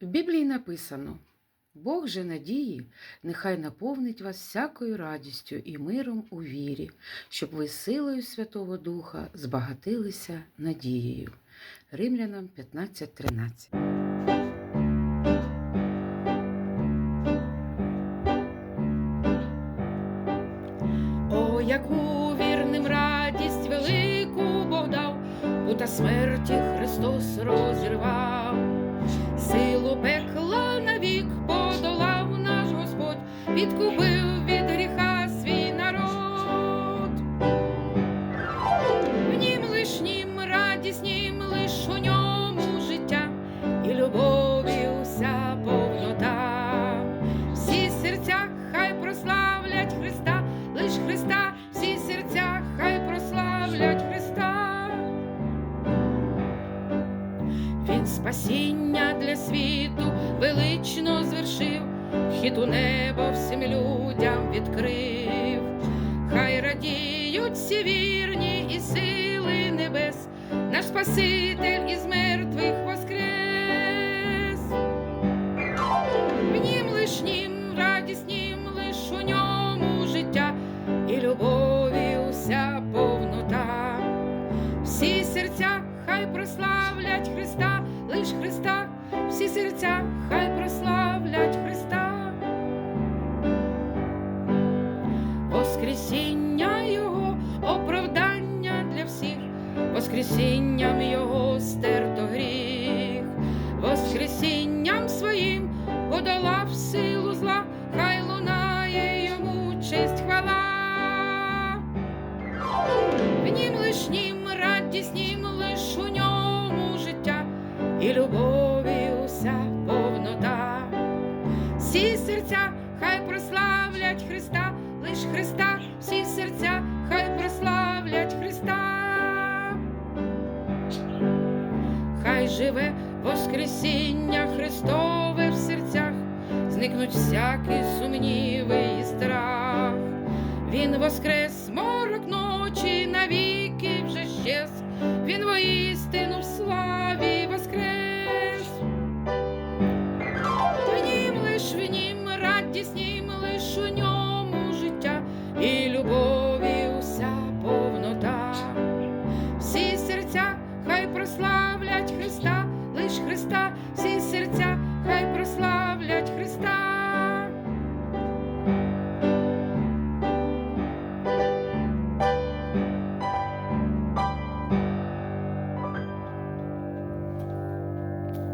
В Біблії написано: Бог же надії, нехай наповнить вас всякою радістю і миром у вірі, щоб ви силою Святого Духа збагатилися надією. Римлянам 15.13 О, яку вірним радість велику Бог дав, пута смерті Христос розірвав, відкупив від гріха свій народ. В нім лишнім радіснім, лиш у ньому життя і любові уся повнота. Всі серця хай прославлять Христа, лиш Христа, всі серця хай прославлять Христа. Він спасіння для світу велично звершив, хід у небо всім людям відкрив. Хай радіють всі вірні і сили небес, наш Спаситель із мертвих воскрес. Нім лишнім, радіснім, лиш у ньому життя і любові уся повнота. Всі серця хай прославлять Христа, лиш Христа, всі серця хай прославлять Воскресіння Його, оправдання для всіх, Воскресінням Його стерто гріх, Воскресінням своїм подолав силу зла, хай лунає йому честь хвала. В нім лишнім, радіснім, лиш у ньому життя. І любові уся повнота. Всі серця хай прославлять Христа, лиш Христа, всі серця хай прославлять Христа. Хай живе Воскресіння Христове в серцях, зникнуть всякі сумніви і страх. Він воскрес морок ночі навіки вже щез, він воістину в славі воскрес. В нім лиш в нім радіснім,